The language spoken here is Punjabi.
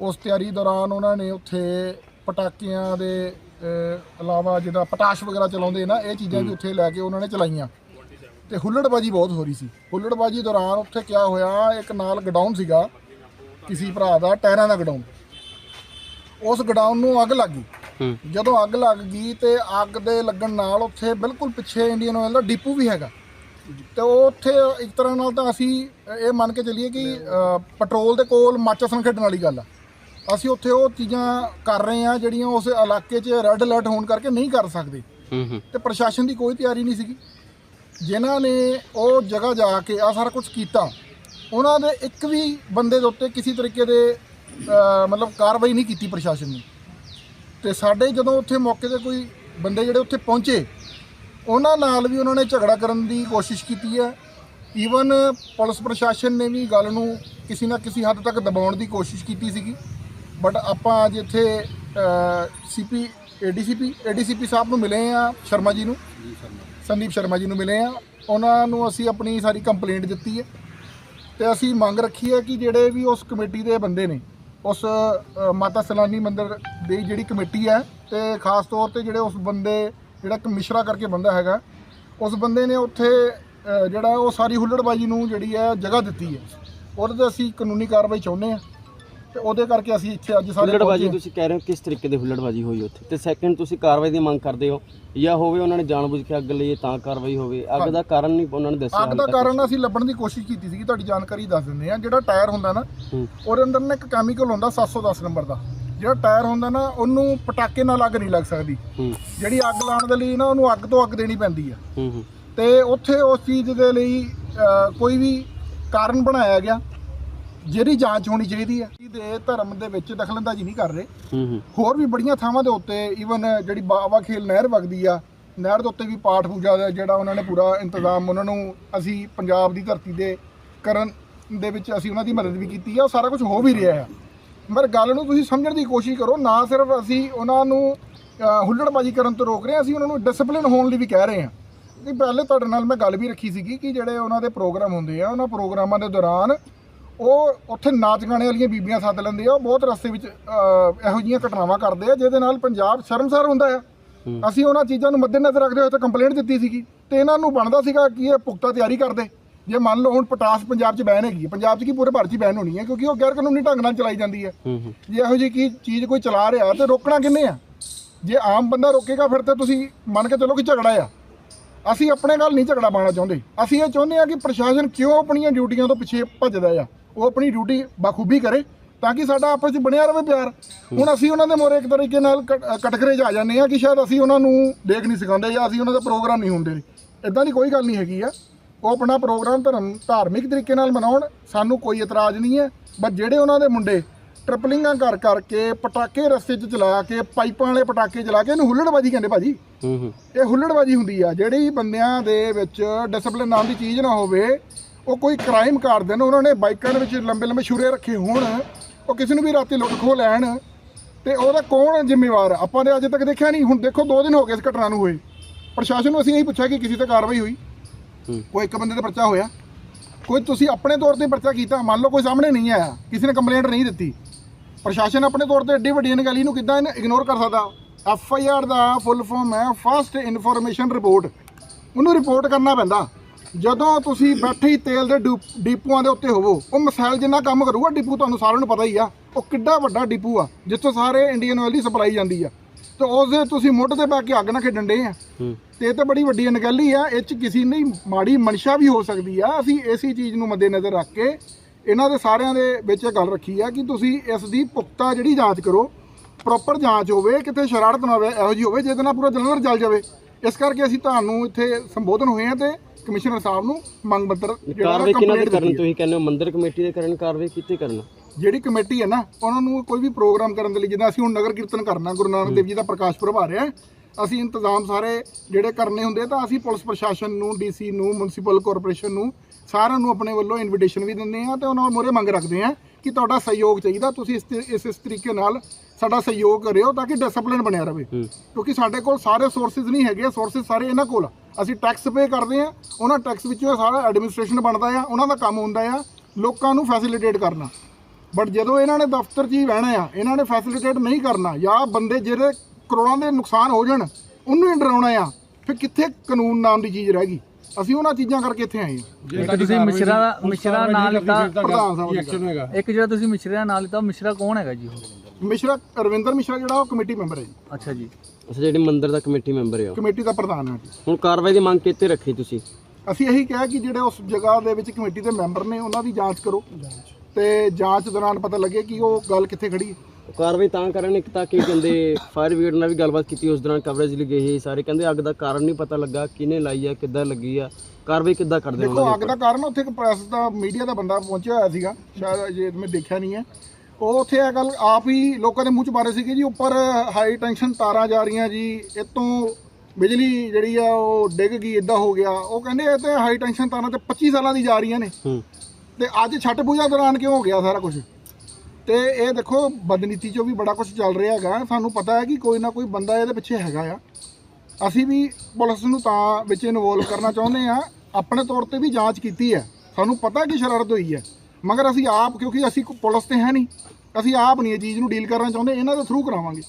ਉਸ ਤਿਆਰੀ ਦੌਰਾਨ ਉਹਨਾਂ ਨੇ ਉੱਥੇ ਪਟਾਕਿਆਂ ਦੇ ਇਲਾਵਾ ਜਿਹਦਾ ਪਟਾਸ਼ ਵਗੈਰਾ ਚਲਾਉਂਦੇ ਨਾ ਇਹ ਚੀਜ਼ਾਂ ਵੀ ਉੱਥੇ ਲੈ ਕੇ ਉਹਨਾਂ ਨੇ ਚਲਾਈਆਂ। ਤੇ ਹੁੱਲੜਬਾਜੀ ਬਹੁਤ ਹੋ ਰਹੀ ਸੀ। ਹੁੱਲੜਬਾਜੀ ਦੌਰਾਨ ਉੱਥੇ ਕਿਆ ਹੋਇਆ ਇੱਕ ਨਾਲ ਗਡਾਊਨ ਸੀਗਾ ਕਿਸੇ ਭਰਾ ਦਾ ਟਾਇਰਾਂ ਦਾ ਗਡਾਊਨ। ਉਸ ਗਡਾਊਨ ਨੂੰ ਅੱਗ ਲੱਗ ਗਈ। ਜਦੋਂ ਅੱਗ ਲੱਗ ਗਈ ਤੇ ਅੱਗ ਦੇ ਲੱਗਣ ਨਾਲ ਉੱਥੇ ਬਿਲਕੁਲ ਪਿੱਛੇ ਇੰਡੀਅਨ ਆਇਲ ਦਾ ਡਿਪੂ ਵੀ ਹੈਗਾ। ਤੇ ਉਹ ਉੱਥੇ ਇੱਕ ਤਰ੍ਹਾਂ ਨਾਲ ਤਾਂ ਅਸੀਂ ਇਹ ਮੰਨ ਕੇ ਚੱਲੀਏ ਕਿ ਪੈਟਰੋਲ ਦੇ ਕੋਲ ਮਾਚਸ ਨਾਲ ਖੇਡਣ ਵਾਲੀ ਗੱਲ ਆ। ਅਸੀਂ ਉੱਥੇ ਉਹ ਚੀਜ਼ਾਂ ਕਰ ਰਹੇ ਆ ਜਿਹੜੀਆਂ ਉਸ ਇਲਾਕੇ 'ਚ ਰੈੱਡ ਅਲਰਟ ਹੋਣ ਕਰਕੇ ਨਹੀਂ ਕਰ ਸਕਦੇ। ਹੂੰ ਹੂੰ। ਤੇ ਪ੍ਰਸ਼ਾਸਨ ਦੀ ਕੋਈ ਤਿਆਰੀ ਨਹੀਂ ਸੀਗੀ। ਜਿਨ੍ਹਾਂ ਨੇ ਉਹ ਜਗ੍ਹਾ ਜਾ ਕੇ ਆ ਸਾਰਾ ਕੁਝ ਕੀਤਾ ਉਹਨਾਂ ਦੇ ਇੱਕ ਵੀ ਬੰਦੇ ਦੇ ਉੱਤੇ ਕਿਸੇ ਤਰੀਕੇ ਦੇ ਮਤਲਬ ਕਾਰਵਾਈ ਨਹੀਂ ਕੀਤੀ ਪ੍ਰਸ਼ਾਸਨ ਨੇ। ਤੇ ਸਾਡੇ ਜਦੋਂ ਉੱਥੇ ਮੌਕੇ ਤੇ ਕੋਈ ਬੰਦੇ ਜਿਹੜੇ ਉੱਥੇ ਪਹੁੰਚੇ ਉਹਨਾਂ ਨਾਲ ਵੀ ਉਹਨਾਂ ਨੇ ਝਗੜਾ ਕਰਨ ਦੀ ਕੋਸ਼ਿਸ਼ ਕੀਤੀ ਹੈ। ਈਵਨ ਪੁਲਿਸ ਪ੍ਰਸ਼ਾਸਨ ਨੇ ਵੀ ਗੱਲ ਨੂੰ ਕਿਸੇ ਨਾ ਕਿਸੇ ਹੱਦ ਤੱਕ ਦਬਾਉਣ ਦੀ ਕੋਸ਼ਿਸ਼ ਕੀਤੀ ਸੀਗੀ। ਬਟ ਆਪਾਂ ਅੱਜ ਇੱਥੇ ਸੀਪੀ ਏਡੀਸੀਪੀ ਏਡੀਸੀਪੀ ਸਾਹਿਬ ਨੂੰ ਮਿਲੇ ਆ ਸ਼ਰਮਾ ਜੀ ਨੂੰ। ਸੰਦੀਪ ਸ਼ਰਮਾ। ਜੀ ਨੂੰ ਮਿਲੇ ਆ ਉਹਨਾਂ ਨੂੰ ਅਸੀਂ ਆਪਣੀ ਸਾਰੀ ਕੰਪਲੇਂਟ ਦਿੱਤੀ ਹੈ। ਤੇ ਅਸੀਂ ਮੰਗ ਰੱਖੀ ਹੈ ਕਿ ਜਿਹੜੇ ਵੀ ਉਸ ਕਮੇਟੀ ਦੇ ਬੰਦੇ ਨੇ ਉਸ ਮਾਤਾ ਸਲਾਨੀ ਮੰਦਿਰ ਦੀ ਜਿਹੜੀ ਕਮੇਟੀ ਹੈ ਤੇ ਖਾਸ ਤੌਰ ਤੇ ਜਿਹੜੇ ਉਸ ਬੰਦੇ ਜਿਹੜਾ ਇੱਕ ਮਿਸ਼ਰਾ ਕਰਕੇ ਬੰਦਾ ਹੈਗਾ ਉਸ ਬੰਦੇ ਨੇ ਉੱਥੇ ਜਿਹੜਾ ਉਹ ਸਾਰੀ ਹੁੱਲੜਬਾਜੀ ਨੂੰ ਜਿਹੜੀ ਹੈ ਜਗ੍ਹਾ ਦਿੱਤੀ ਹੈ। ਉਹਦੇ ਤੇ ਅਸੀਂ ਕਾਨੂੰਨੀ ਕਾਰਵਾਈ ਚਾਹੁੰਦੇ ਆ ਤੇ ਉਹਦੇ ਕਰਕੇ ਅਸੀਂ ਇੱਥੇ ਅੱਜ ਸਾਰੇ ਹੁੱਲੜਬਾਜੀ ਪਹੁੰਚੇ। ਤੁਸੀਂ ਕਹਿ ਰਹੇ ਹੋ ਕਿਸ ਤਰੀਕੇ ਦੀ ਹੁੱਲੜਬਾਜੀ ਹੋਈ ਉੱਥੇ? ਤੇ ਸੈਕੰਡ ਤੁਸੀਂ ਕਾਰਵਾਈ ਦੀ ਮੰਗ ਕਰਦੇ ਹੋ ਜਾਂ ਹੋਵੇ ਉਹਨਾਂ ਨੇ ਜਾਣਬੁੱਝ ਕੇ ਅੱਗ ਲਈ ਤਾਂ ਕਾਰਵਾਈ ਹੋਵੇ? ਅੱਗ ਦਾ ਕਾਰਨ ਨਹੀਂ ਉਹਨਾਂ ਨੇ ਦੱਸਿਆ ਅੱਗ ਦਾ ਕਾਰਨ ਅਸੀਂ ਲੱਭਣ ਦੀ ਕੋਸ਼ਿਸ਼ ਕੀਤੀ ਸੀਗੀ ਤੁਹਾਡੀ ਜਾਣਕਾਰੀ ਦੱਸ ਦਿੰਦੇ ਆ ਜਿਹੜਾ ਟਾਇਰ ਹੁੰਦਾ ਨਾ ਹੂੰ। ਉਹਦੇ ਅੰਦਰ ਨਾ ਇੱਕ ਕੈਮੀਕਲ ਹੁੰਦਾ 710 ਨੰਬਰ ਦਾ। ਜਿਹੜਾ ਟਾਇਰ ਹੁੰਦਾ ਨਾ ਉਹਨੂੰ ਪਟਾਕੇ ਨਾਲ ਅੱਗ ਨਹੀਂ ਲੱਗ ਸਕਦੀ। ਹੂੰ। ਜਿਹੜੀ ਅੱਗ ਲਾਉਣ ਦੇ ਲਈ ਨਾ ਉਹਨੂੰ ਅੱਗ ਤੋਂ ਅੱਗ ਦੇਣੀ ਪੈਂਦੀ ਆ। ਹੂੰ ਹੂੰ। ਤੇ ਉੱਥੇ ਉਸ ਚੀਜ਼ ਦੇ ਲਈ ਅ, ਕੋਈ ਵੀ ਕਾਰਨ ਬਣਾਇਆ ਗਿਆ। ਜਿਹੜੀ ਜਾਂਚ ਹੋਣੀ ਚਾਹੀਦੀ ਹੈ ਦੇ ਧਰਮ ਦੇ ਵਿੱਚ ਦਖਲਅੰਦਾਜ਼ੀ ਨਹੀਂ ਕਰ ਰਹੇ। ਹੂੰ ਹੂੰ। ਹੋਰ ਵੀ ਬੜੀਆਂ ਥਾਵਾਂ ਦੇ ਉੱਤੇ ਈਵਨ ਜਿਹੜੀ ਬਾਵਾ ਖੇਲ ਨਹਿਰ ਵਗਦੀ ਆ ਨਹਿਰ ਦੇ ਉੱਤੇ ਵੀ ਪਾਠ ਪੂਜਾ ਦਾ ਜਿਹੜਾ ਉਹਨਾਂ ਨੇ ਪੂਰਾ ਇੰਤਜ਼ਾਮ ਉਹਨਾਂ ਨੂੰ ਅਸੀਂ ਪੰਜਾਬ ਦੀ ਧਰਤੀ ਦੇ ਕਰਨ ਦੇ ਵਿੱਚ ਅਸੀਂ ਉਹਨਾਂ ਦੀ ਮਦਦ ਵੀ ਕੀਤੀ ਆ ਉਹ ਸਾਰਾ ਕੁਝ ਹੋ ਵੀ ਰਿਹਾ ਆ। ਪਰ ਗੱਲ ਨੂੰ ਤੁਸੀਂ ਸਮਝਣ ਦੀ ਕੋਸ਼ਿਸ਼ ਕਰੋ ਨਾ ਸਿਰਫ ਅਸੀਂ ਉਹਨਾਂ ਨੂੰ ਹੁੱਲੜਬਾਜ਼ੀ ਕਰਨ ਤੋਂ ਰੋਕ ਰਹੇ ਹਾਂ ਅਸੀਂ ਉਹਨਾਂ ਨੂੰ ਡਿਸਪਲਿਨ ਹੋਣ ਲਈ ਵੀ ਕਹਿ ਰਹੇ ਹਾਂ। ਕਿ ਪਹਿਲੇ ਤੁਹਾਡੇ ਨਾਲ ਮੈਂ ਗੱਲ ਵੀ ਰੱਖੀ ਸੀਗੀ ਕਿ ਜਿਹੜੇ ਉਹਨਾਂ ਦੇ ਪ੍ਰੋਗਰਾਮ ਹੁੰਦੇ ਆ ਉਹਨਾਂ ਪ੍ਰੋਗਰਾਮਾਂ ਦੇ ਦੌਰਾਨ ਉਹ ਉੱਥੇ ਨਾਚ ਗਾਣੇ ਵਾਲੀਆਂ ਬੀਬੀਆਂ ਸੱਦ ਲੈਂਦੇ ਆ ਉਹ ਬਹੁਤ ਰਸਤੇ ਵਿੱਚ ਅਹ, ਇਹੋ ਜਿਹੀਆਂ ਘਟਨਾਵਾਂ ਕਰਦੇ ਆ ਜਿਹਦੇ ਨਾਲ ਪੰਜਾਬ ਸ਼ਰਮਸਾਰ ਹੁੰਦਾ ਆ। ਹੂੰ। ਅਸੀਂ ਉਹਨਾਂ ਚੀਜ਼ਾਂ ਨੂੰ ਮੱਦੇਨਜ਼ਰ ਰੱਖਦੇ ਹੋਏ ਤਾਂ ਕੰਪਲੇਂਟ ਦਿੱਤੀ ਸੀਗੀ ਤੇ ਇਹਨਾਂ ਨੂੰ ਬਣਦਾ ਸੀਗਾ ਕਿ ਇਹ ਪੁਖਤਾ ਤਿਆਰੀ ਕਰਦੇ। ਜੇ ਮੰਨ ਲਓ ਹੁਣ ਪਟਾਸ ਪੰਜਾਬ 'ਚ ਬੈਨ ਹੈਗੀ ਹੈ ਪੰਜਾਬ 'ਚ ਕੀ ਪੂਰੇ ਭਾਰਤ 'ਚ ਬੈਨ ਹੋਣੀ ਹੈ ਕਿਉਂਕਿ ਉਹ ਗੈਰ ਕਾਨੂੰਨੀ ਢੰਗ ਨਾਲ ਚਲਾਈ ਜਾਂਦੀ ਹੂੰ। ਜੇ ਇਹੋ ਜਿਹੀ ਕੀ ਚੀਜ਼ ਕੋਈ ਚਲਾ ਰਿਹਾ ਤੇ ਰੋਕਣਾ ਕਿੰਨੇ ਆ? ਜੇ ਆਮ ਬੰਦਾ ਰੋਕੇਗਾ ਫਿਰ ਤੇ ਤੁਸੀਂ ਮੰਨ ਕੇ ਚੱਲੋ ਕਿ ਝਗੜਾ ਆ। ਅਸੀਂ ਆਪਣੇ ਨਾਲ ਨਹੀਂ ਝਗੜਾ ਪਾਉਣਾ ਚਾਹੁੰਦੇ। ਅਸੀਂ ਇਹ ਚਾਹੁੰਦੇ ਆ ਕਿ ਪ੍ਰਸ਼ਾਸਨ ਕਿਉਂ ਆਪਣੀਆਂ ਡਿਊਟੀਆਂ ਤੋਂ ਪਿੱਛੇ ਭੱਜਦਾ ਆ? ਉਹ ਆਪਣੀ ਡਿਊਟੀ ਬਖੂਬੀ ਕਰੇ ਤਾਂ ਕਿ ਸਾਡਾ ਆਪਸ ਵਿੱਚ ਬਣਿਆ ਰਹੇ ਪਿਆਰ। ਹੁਣ ਅਸੀਂ ਉਹਨਾਂ ਦੇ ਮੋਰੇ ਇੱਕ ਤਰੀਕੇ ਨਾਲ ਕਟਕਰੇ 'ਚ ਆ ਜਾਂਦੇ ਆ ਕਿ ਸ਼ਾਇਦ ਅਸੀਂ ਉਹਨਾਂ ਨੂੰ ਦੇਖ ਨਹੀਂ ਸਿਖਾਉਂਦੇ ਜਾਂ ਅਸੀਂ ਉਹਨਾਂ ਦਾ ਪ੍ਰੋਗਰਾਮ ਨਹੀਂ ਹੁੰਦੇ। ਇਦਾਂ ਦੀ ਕੋਈ ਗੱਲ ਨਹੀਂ ਹੈਗੀ ਆ। ਉਹ ਆਪਣਾ ਪ੍ਰੋਗਰਾਮ ਧਰਮ ਧਾਰਮਿਕ ਤਰੀਕੇ ਨਾਲ ਮਨਾਉਣ ਸਾਨੂੰ ਕੋਈ ਇਤਰਾਜ਼ ਨਹੀਂ ਹੈ। ਬਟ ਜਿਹੜੇ ਉਹਨਾਂ ਦੇ ਮੁੰਡੇ ਟ੍ਰਿਪਲਿੰਗਾਂ ਕਰ ਕਰਕੇ ਪਟਾਕੇ ਰਸਤੇ 'ਚ ਚਲਾ ਕੇ ਪਾਈਪਾਂ ਵਾਲੇ ਪਟਾਕੇ ਚਲਾ ਕੇ ਇਹਨੂੰ ਹੁੱਲੜਬਾਜੀ ਕਹਿੰਦੇ ਭਾਜੀ। ਹੂੰ ਹੂੰ। ਇਹ ਹੁੱਲੜਬਾਜੀ ਹੁੰਦੀ ਆ। ਜਿਹੜੀ ਬੰਦਿਆਂ ਦੇ ਵਿੱਚ ਡਿਸਪਲਿਨ ਨਾਮ ਦੀ ਚੀਜ਼ ਨਾ ਹੋਵੇ ਉਹ ਕੋਈ ਕ੍ਰਾਈਮ ਕਰ ਦੇਣ ਉਹਨਾਂ ਨੇ ਬਾਈਕਾਂ ਦੇ ਵਿੱਚ ਲੰਬੇ ਲੰਬੇ ਛੁਰੇ ਰੱਖੇ ਹੋਣ ਉਹ ਕਿਸੇ ਨੂੰ ਵੀ ਰਾਤੀ ਲੁੱਟ ਖੋ ਲੈਣ ਤੇ ਉਹਦਾ ਕੌਣ ਜ਼ਿੰਮੇਵਾਰ? ਆ? ਆਪਾਂ ਨੇ ਅਜੇ ਤੱਕ ਦੇਖਿਆ ਨਹੀਂ ਹੁਣ ਦੇਖੋ 2 ਦਿਨ ਹੋ ਗਏ ਇਸ ਘਟਨਾ ਨੂੰ ਹੋਏ। ਪ੍ਰਸ਼ਾਸਨ ਨੂੰ ਅਸੀਂ ਇਹੀ ਪੁੱਛਿਆ ਕਿ ਕਿਸੇ ਤੇ ਕਾਰਵਾਈ ਹੋਈ? ਹੂੰ। ਕੋਈ ਇੱਕ ਬੰਦੇ ਤੇ ਪਰਚਾ ਹੋਇਆ? ਕੋਈ ਤੁਸੀਂ ਆਪਣੇ ਤੌਰ ਤੇ ਪਰਚਾ ਕੀਤਾ? ਮੰਨ ਲਓ ਕੋਈ ਸਾਹਮਣੇ ਨਹੀਂ ਆਇਆ ਕਿਸੇ ਨੇ ਕੰਪਲੇਂਟ ਨਹੀਂ ਦਿੱਤੀ। ਪ੍ਰਸ਼ਾਸਨ ਆਪਣੇ ਤੌਰ ਤੇ ਏਡੀ ਵੱਡੀ ਅਣਗਹਿਲੀ ਨੂੰ ਕਿੱਦਾਂ ਇਗਨੋਰ ਕਰ ਸਕਦਾ? ਐਫ ਆਈ ਆਰ ਦਾ ਫੁੱਲ ਫਾਰਮ ਹੈ ਫਸਟ ਇਨਫੋਰਮੇਸ਼ਨ ਰਿਪੋਰਟ ਉਹਨੂੰ ਰਿਪੋਰਟ ਕਰਨਾ ਪੈਂਦਾ। ਜਦੋਂ ਤੁਸੀਂ ਬੈਠੇ ਹੀ ਤੇਲ ਦੇ ਡਿਪ- ਡਿਪੂਆਂ ਦੇ ਉੱਤੇ ਹੋਵੋ ਉਹ ਮਿਸਾਈਲ ਜਿੰਨਾ ਕੰਮ ਕਰੂਗਾ ਡਿਪੂ ਤੁਹਾਨੂੰ ਸਾਰਿਆਂ ਨੂੰ ਪਤਾ ਹੀ ਆ। ਉਹ ਕਿੱਡਾ ਵੱਡਾ ਡਿਪੂ ਆ ਜਿੱਥੋਂ ਸਾਰੇ ਇੰਡੀਅਨ ਆਇਲ ਦੀ ਸਪਲਾਈ ਜਾਂਦੀ ਆ। ਤੇ ਉਸ ਦੇ ਤੁਸੀਂ ਮੁੱਢ ਤੇ ਬੈ ਕੇ ਅੱਗ ਨਾ ਖੇਡਣ ਡੇ ਆ। ਹੂੰ। ਤੇ ਇਹ ਤਾਂ ਬੜੀ ਵੱਡੀ ਅਣਗਹਿਲੀ ਆ ਇਹ ਚ ਕਿਸੇ ਦੀ ਮਾੜੀ ਮਨਸ਼ਾ ਵੀ ਹੋ ਸਕਦੀ ਆ। ਅਸੀਂ ਇਸੇ ਚੀਜ਼ ਨੂੰ ਮੱਦੇਨਜ਼ਰ ਰੱਖ ਕੇ ਇਹਨਾਂ ਦੇ ਸਾਰਿਆਂ ਦੇ ਵਿੱਚ ਇਹ ਗੱਲ ਰੱਖੀ ਆ ਕਿ ਤੁਸੀਂ ਇਸ ਦੀ ਪੁਖਤਾ ਜਿਹੜੀ ਜਾਂਚ ਕਰੋ ਪ੍ਰੋਪਰ ਜਾਂਚ ਹੋਵੇ ਕਿਤੇ ਸ਼ਰਾਰਤ ਨਾ ਹੋਵੇ ਇਹੋ ਜਿਹੀ ਹੋਵੇ ਜਿਹਦੇ ਨਾਲ ਪੂਰਾ ਜਲੰਧਰ ਜਲ ਜਾਵੇ। ਇਸ ਕਰਕੇ ਅਸੀਂ ਤੁਹਾਨੂੰ ਇੱਥੇ ਸੰਬੋਧਨ ਹੋਏ ਆ ਤੇ ਕਮਿਸ਼ਨਰ ਸਾਹਿਬ ਨੂੰ ਮੰਗ ਪੱਤਰ ਕਾਰਵਾਈ ਕਿਹਨਾਂ ਦੇ ਕਰਨ। ਤੁਸੀਂ ਕਹਿੰਦੇ ਹੋ ਮੰਦਿਰ ਕਮੇਟੀ ਦੇ ਕਰਨ ਕਾਰਵਾਈ ਕਿੱਥੇ ਕਰਨ ਜਿਹੜੀ ਕਮੇਟੀ ਹੈ ਨਾ ਉਹਨਾਂ ਨੂੰ ਕੋਈ ਵੀ ਪ੍ਰੋਗਰਾਮ ਕਰਨ ਦੇ ਲਈ ਜਿੱਦਾਂ ਅਸੀਂ ਹੁਣ ਨਗਰ ਕੀਰਤਨ ਕਰਨਾ ਗੁਰੂ ਨਾਨਕ ਦੇਵ ਜੀ ਦਾ ਪ੍ਰਕਾਸ਼ ਪੁਰਬ ਆ ਰਿਹਾ ਅਸੀਂ ਇੰਤਜ਼ਾਮ ਸਾਰੇ ਜਿਹੜੇ ਕਰਨੇ ਹੁੰਦੇ ਤਾਂ ਅਸੀਂ ਪੁਲਿਸ ਪ੍ਰਸ਼ਾਸਨ ਨੂੰ ਡੀਸੀ ਨੂੰ ਮਿਊਨਿਸਪਲ ਕਾਰਪੋਰੇਸ਼ਨ ਨੂੰ ਸਾਰਿਆਂ ਨੂੰ ਆਪਣੇ ਵੱਲੋਂ ਇਨਵੀਟੇਸ਼ਨ ਵੀ ਦਿੰਦੇ ਆ ਤੇ ਉਹਨਾਂ ਨੂੰ ਮੋਰੇ ਮੰਗ ਰੱਖਦੇ ਆ ਕਿ ਤੁਹਾਡਾ ਸਹਿਯੋਗ ਚਾਹੀਦਾ ਤੁਸੀਂ ਇਸ ਤੇ- ਇਸ ਇਸ ਤਰੀਕੇ ਨਾਲ ਸਾਡਾ ਸਹਿਯੋਗ ਕਰਿਓ ਤਾਂ ਕਿ ਡਿਸਪਲਿਨ ਬਣਿਆ ਰਹੇ। ਕਿਉਂਕਿ ਸਾਡੇ ਕੋਲ ਸਾਰੇ ਸੋਰਸਸ ਨਹੀਂ ਹੈਗੇ ਸੋਰਸਸ ਸਾਰੇ ਇਹਨਾਂ ਕੋਲ ਆ। ਅਸੀਂ ਟੈਕਸ ਪੇ ਕਰਦੇ ਆ ਉਹਨਾਂ ਟੈਕਸ ਵਿੱਚੋਂ ਇਹ ਸਾਰਾ ਐਡਮਿਨਿਸਟ੍ਰੇਸ਼ਨ ਬਣਦਾ ਆ ਉਹਨਾਂ ਦਾ ਕੰਮ ਹੁੰਦਾ ਆ ਲੋਕਾਂ ਨੂੰ ਫੈਸਿਲਿਟੇਟ ਕਰਨਾ। ਬਟ ਜਦੋਂ ਇਹਨਾਂ ਨੇ ਦਫ਼ਤਰ 'ਚ ਹੀ ਬਹਿਣਾ ਆ ਇਹਨਾਂ ਨੇ ਫੈਸਿਲਿਟੇਟ ਨਹੀਂ ਕਰਨਾ ਜਾਂ ਬੰਦੇ ਜਿਹੜੇ ਕਰੋੜਾਂ ਦੇ ਨੁਕਸਾਨ ਹੋ ਜਾਣ ਉਹਨੂੰ ਹੀ ਡਰਾਉਣਾ ਆ ਫਿਰ ਕਿੱਥੇ ਕਾਨੂੰਨ ਨਾਮ ਦੀ ਚੀਜ਼ ਰਹਿ ਗਈ? ਅਸੀਂ ਉਹਨਾਂ ਚੀਜ਼ਾਂ ਕਰਕੇ ਇੱਥੇ ਆਏ ਹਾਂ। ਇੱਕ ਤੁਸੀਂ ਮਿਸ਼ਰਾ ਦਾ ਮਿਸ਼ਰਾ ਨਾਂ ਲਿੱਤਾ। ਪ੍ਰਧਾਨ ਸਾਹਿਬ। ਇੱਕ ਜਿਹੜਾ ਤੁਸੀਂ ਮਿਸ਼ਰਾ ਦਾ ਨਾਂ ਲਿੱਤਾ ਉਹ ਮਿਸ਼ਰਾ ਕੌਣ ਹੈਗਾ ਜੀ ਉਹ? ਮਿਸ਼ਰਾ ਰਵਿੰਦਰ ਮਿਸ਼ਰਾ ਜਿਹੜਾ ਉਹ ਕਮੇਟੀ ਮੈਂਬਰ ਹੈ ਜੀ। ਅੱਛਾ ਜੀ। ਅੱਛਾ ਜਿਹੜੀ ਮੰਦਿਰ ਦਾ ਕਮੇਟੀ ਮੈਂਬਰ ਹੈ ਉਹ। ਕਮੇਟੀ ਦਾ ਪ੍ਰਧਾਨ ਹੈ ਜੀ। ਹੁਣ ਕਾਰਵਾਈ ਦੀ ਮੰਗ ਕਿੱਥੇ ਰੱਖੀ ਤੁਸੀਂ? ਅਸੀਂ ਇਹੀ ਕਿਹਾ ਕਿ ਜਿਹੜੇ ਉਸ ਜਗ੍ਹਾ ਦੇ ਵਿੱਚ ਕਮੇਟੀ ਦੇ ਮੈਂਬਰ ਨੇ ਉਹਨਾਂ ਦੀ ਜਾਂਚ ਕਰੋ। ਤੇ ਜਾਂਚ ਦੌਰਾਨ ਪਤਾ ਲੱਗੇ ਕਿ ਉਹ ਗੱਲ ਕਿੱਥੇ ਖੜੀ ਹੈ? ਕਾਰਵਾਈ ਤਾਂ ਕਰਨ ਇੱਕ ਤਾਂ ਕਿ ਕਹਿੰਦੇ ਫਾਇਰ ਬ੍ਰਿਗੇਡ ਨਾਲ ਵੀ ਗੱਲਬਾਤ ਕੀਤੀ ਉਸ ਦੌਰਾਨ ਕਵਰੇਜ ਲਈ ਗਏ ਸੀ ਸਾਰੇ। ਕਹਿੰਦੇ ਅੱਗ ਦਾ ਕਾਰਨ ਨਹੀਂ ਪਤਾ ਲੱਗਾ ਕਿਹਨੇ ਲਾਈ ਆ ਕਿੱਦਾਂ ਲੱਗੀ ਆ ਕਾਰਵਾਈ ਕਿੱਦਾਂ ਕਰਦੇ ਹੋ ਦੇਖੋ ਅੱਗ ਦਾ ਕਾਰਨ ਉੱਥੇ ਇੱਕ ਪ੍ਰੈਸ ਦਾ ਮੀਡੀਆ ਦਾ ਬੰਦਾ ਪਹੁੰਚਿਆ ਹੋਇਆ ਸੀਗਾ ਸ਼ਾਇਦ ਜੇ ਮੈਂ ਦੇਖਿਆ ਨਹੀਂ ਹੈ। ਉਹ ਉੱਥੇ ਇਹ ਗੱਲ ਆਪ ਹੀ ਲੋਕਾਂ ਦੇ ਮੂੰਹ ਚ ਮਾਰੇ ਸੀਗੇ ਜੀ ਉੱਪਰ ਹਾਈ ਟੈਂਸ਼ਨ ਤਾਰਾਂ ਜਾ ਰਹੀਆਂ ਜੀ ਇਤੋਂ ਬਿਜਲੀ ਜਿਹੜੀ ਆ ਉਹ ਡਿੱਗ ਗਈ ਇਦਾਂ ਹੋ ਗਿਆ। ਉਹ ਕਹਿੰਦੇ ਇਹ ਤੇ ਹਾਈ ਟੈਂਸ਼ਨ ਤਾਰਾਂ ਤੇ 25 ਸਾਲਾਂ ਦੀ ਜਾ ਰਹੀਆਂ ਨੇ। ਹੂੰ। ਤੇ ਅੱਜ ਛੱਟ ਪੂਜਾ ਦੌਰਾਨ ਕਿਉਂ ਹੋ ਗਿਆ ਸਾਰਾ ਕੁਝ ਤੇ ਇਹ ਦੇਖੋ, ਬਦਨੀਤੀ ਚੋਂ ਵੀ ਬੜਾ ਕੁਝ ਚੱਲ ਰਿਹਾ ਹੈਗਾ। ਸਾਨੂੰ ਪਤਾ ਹੈ ਕਿ ਕੋਈ ਨਾ ਕੋਈ ਬੰਦਾ ਇਹਦੇ ਪਿੱਛੇ ਹੈਗਾ ਆ। ਅਸੀਂ ਵੀ ਪੁਲਿਸ ਨੂੰ ਤਾਂ ਵਿੱਚ ਇਨਵੋਲਵ ਕਰਨਾ ਚਾਹੁੰਦੇ ਆ ਆਪਣੇ ਤੌਰ ਤੇ ਵੀ ਜਾਂਚ ਕੀਤੀ ਹੈ। ਸਾਨੂੰ ਪਤਾ ਕਿ ਸ਼ਰਾਰਤ ਹੋਈ ਹੈ। ਮਗਰ ਅਸੀਂ ਆਪ, ਕਿਉਂਕਿ ਅਸੀਂ ਪੁਲਿਸ ਤੇ ਹੈ ਨਹੀਂ, ਅਸੀਂ ਆਪ ਨਹੀਂ ਇਹ ਚੀਜ਼ ਨੂੰ ਡੀਲ ਕਰਨਾ ਚਾਹੁੰਦੇ। ਇਹਨਾਂ ਦੇ ਥਰੂ ਕਰਾਵਾਂਗੇ।